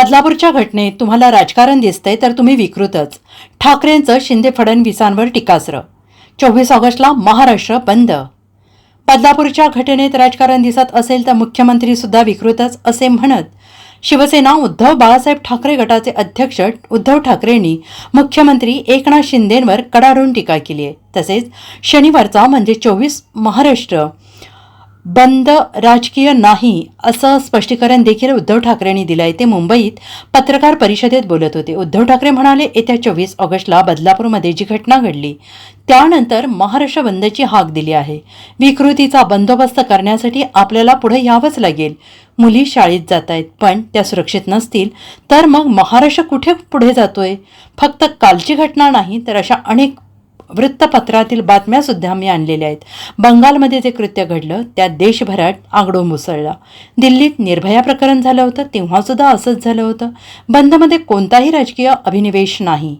बदलापूरच्या घटनेत तुम्हाला राजकारण दिसतंय तर तुम्ही विकृतच. ठाकरेंचं शिंदे फडणवीसांवर टीकास्त्र. चोवीस ऑगस्टला महाराष्ट्र बंद. बदलापूरच्या घटनेत राजकारण दिसत असेल तर मुख्यमंत्री सुद्धा विकृतच असे म्हणत. शिवसेना उद्धव बाळासाहेब ठाकरे गटाचे अध्यक्ष उद्धव ठाकरेंनी मुख्यमंत्री एकनाथ शिंदेंवर कडाडून टीका केली आहे. तसेच शनिवारचा म्हणजे चोवीस महाराष्ट्र बंद राजकीय नाही असं स्पष्टीकरण देखील उद्धव ठाकरेंनी दिलं आहे ते मुंबईत पत्रकार परिषदेत बोलत होते. उद्धव ठाकरे म्हणाले येत्या चोवीस ऑगस्टला बदलापूरमध्ये जी घटना घडली त्यानंतर महाराष्ट्र बंदची हाक दिली आहे. विकृतीचा बंदोबस्त करण्यासाठी आपल्याला पुढे यावंच लागेल. मुली शाळेत जात आहेत पण त्या सुरक्षित नसतील. तर मग महाराष्ट्र कुठे पुढे जातोय? फक्त कालची घटना नाही तर अशा अनेक वृत्तपत्रातील बातम्या सुद्धा मी आणलेल्या आहेत. बंगालमध्ये जे कृत्य घडलं त्यात देशभरात आगडो मुसळला दिल्लीत निर्भया प्रकरण झालं होतं तेव्हा सुद्धा असंच झालं होतं. बंदमध्ये कोणताही राजकीय अभिनिवेश नाही.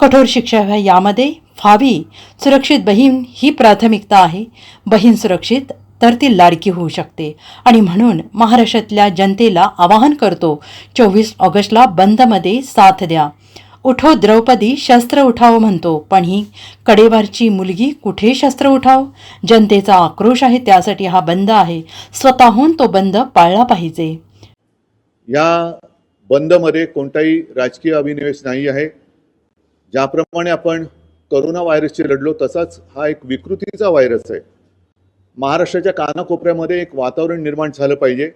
कठोर शिक्षा व्हा यामध्ये फावी सुरक्षित बहीण ही प्राथमिकता आहे. बहीण सुरक्षित तर ती लाडकी होऊ शकते. आणि म्हणून महाराष्ट्रातल्या जनतेला आवाहन करतो चोवीस ऑगस्टला बंदमध्ये साथ द्या. उठो द्रौपदी शस्त्र उठाव म्हणतो. पण ही कडेवरची मुलगी कुठे शस्त्र उठाव जनतेचा आक्रोश आहे त्यासाठी हा बंद आहे. स्वतःहून तो बंद पाळला पाहिजे. या बंदमध्ये कोणताही राजकीय अभिनिवेश नाही आहे. ज्याप्रमाणे आपण करोना व्हायरसशी लढलो तसाच हा एक विकृतीचा व्हायरस आहे. महाराष्ट्राच्या कानाकोपऱ्यामध्ये एक वातावरण निर्माण झालं पाहिजे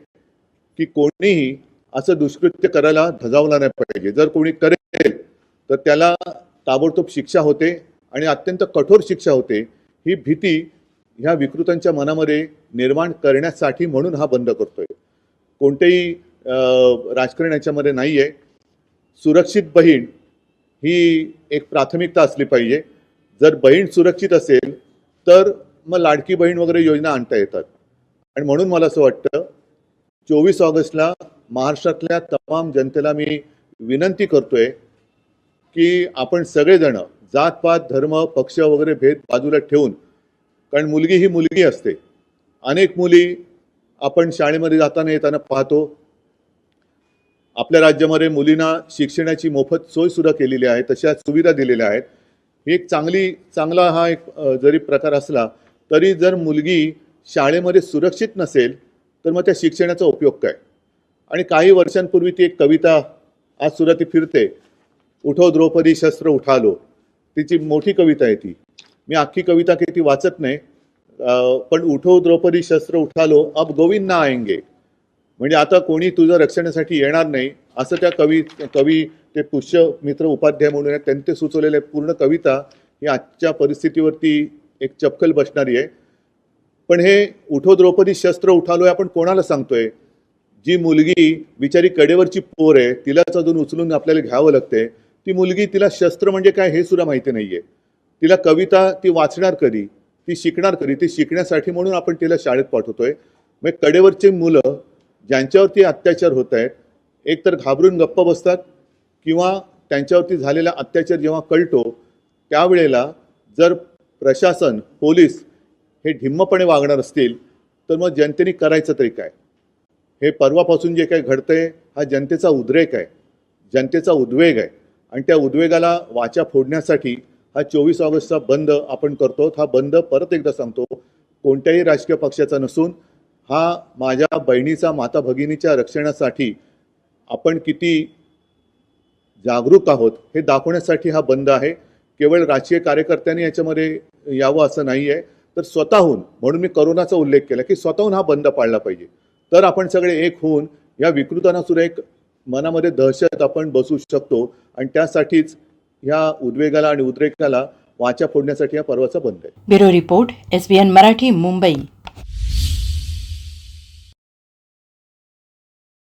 की कोणीही असं दुष्कृत्य करायला धजावलं नाही पाहिजे. जर कोणी करेल तर त्याला ताबडतोब शिक्षा होते आणि अत्यंत कठोर शिक्षा होते. ही भीती ह्या विकृतांच्या मनामध्ये निर्माण करण्यासाठी म्हणून हा बंद करतोय. कोणतेही राजकारण याच्यामध्ये नाही आहे सुरक्षित बहीण ही एक प्राथमिकता असली पाहिजे. जर बहीण सुरक्षित असेल तर मग लाडकी बहीण वगैरे योजना आणता येतात. आणि म्हणून मला असं वाटतं चोवीस ऑगस्टला महाराष्ट्रातल्या तमाम जनतेला मी विनंती करतोय की आपण सगळेजण जातपात धर्म पक्ष वगैरे भेद बाजूला ठेवून कारण मुलगी ही मुलगी असते. अनेक मुली आपण शाळेमध्ये जाताना येताना पाहतो. आपल्या राज्यामध्ये मुलींना शिक्षणाची मोफत सोय सुद्धा केलेली आहे तशा सुविधा दिलेल्या आहेत. ही एक चांगली चांगला हा एक जरी प्रकार असला तरी जर मुलगी शाळेमध्ये सुरक्षित नसेल तर मग त्या शिक्षणाचा उपयोग काय? आणि काही वर्षांपूर्वी ती एक कविता आज सुद्धा ती फिरते. उठो द्रौपदी शस्त्र उठालो. तिची मोठी कविता आहे ती. मी अख्खी कविता किती ती वाचत नाही. पण उठो द्रौपदी शस्त्र उठालो अब गोविंद ना आएंगे. म्हणजे आता कोणी तुझं रक्षणासाठी येणार नाही असं त्या कवी कवी ते पुष्य मित्र उपाध्याय म्हणून आहेत, त्यांनी सुचवलेले पूर्ण कविता ही आजच्या परिस्थितीवरती एक चपकल बसणारी आहे. पण हे उठो द्रौपदी शस्त्र उठालोय आपण कोणाला सांगतोय? जी मुलगी बिचारी कडेवरची पोर आहे तिलाच अजून उचलून आपल्याला घ्यावं लागते ती मुलगी तिला शस्त्र म्हणजे काय हे सुद्धा माहिती नाहीये. तिला कविता ती वाचणार कधी? ती शिकणार कधी? ती शिकण्यासाठी म्हणून आपण तिला शाळेत पाठवतोय. मग कडेवरची मुलं ज्यांच्यावरती अत्याचार होत आहेत एक तर घाबरून गप्प बसतात किंवा त्यांच्यावरती झालेला अत्याचार जेव्हा कळतो त्यावेळेला जर प्रशासन पोलीस हे ढिम्मपणे वागणार असतील तर मग जनतेने करायचं तरी काय? हे परवापासून जे काही घडतंय हा जनतेचा उद्रेक आहे. जनतेचा उद्वेग आहे. आणि त्या उद्वेगाला वाचा फोडण्यासाठी हा चोवीस ऑगस्टचा बंद आपण करतो. हा बंद परत एकदा सांगतो. कोणत्याही राजकीय पक्षाचा नसून हा माझ्या बहिणीचा माता भगिनीच्या रक्षणासाठी आपण किती जागरूक आहोत हे दाखवण्यासाठी हा बंद आहे. केवळ राजकीय कार्यकर्त्यांनी याच्यामध्ये यावं असं नाही आहे तर स्वतःहून म्हणून मी करोनाचा उल्लेख केला की स्वतःहून हा बंद पाळला पाहिजे. तर आपण सगळे एक होऊन या विकृतांना सुद्धा एक मनामध्ये दहशत आपण बसू शकतो आणि त्यासाठीच ह्या उद्वेगाला आणि उद्रेकाला वाचा फोडण्यासाठी हा पर्वाचा बंद आहे. Bureau report S B N Marathi Mumbai.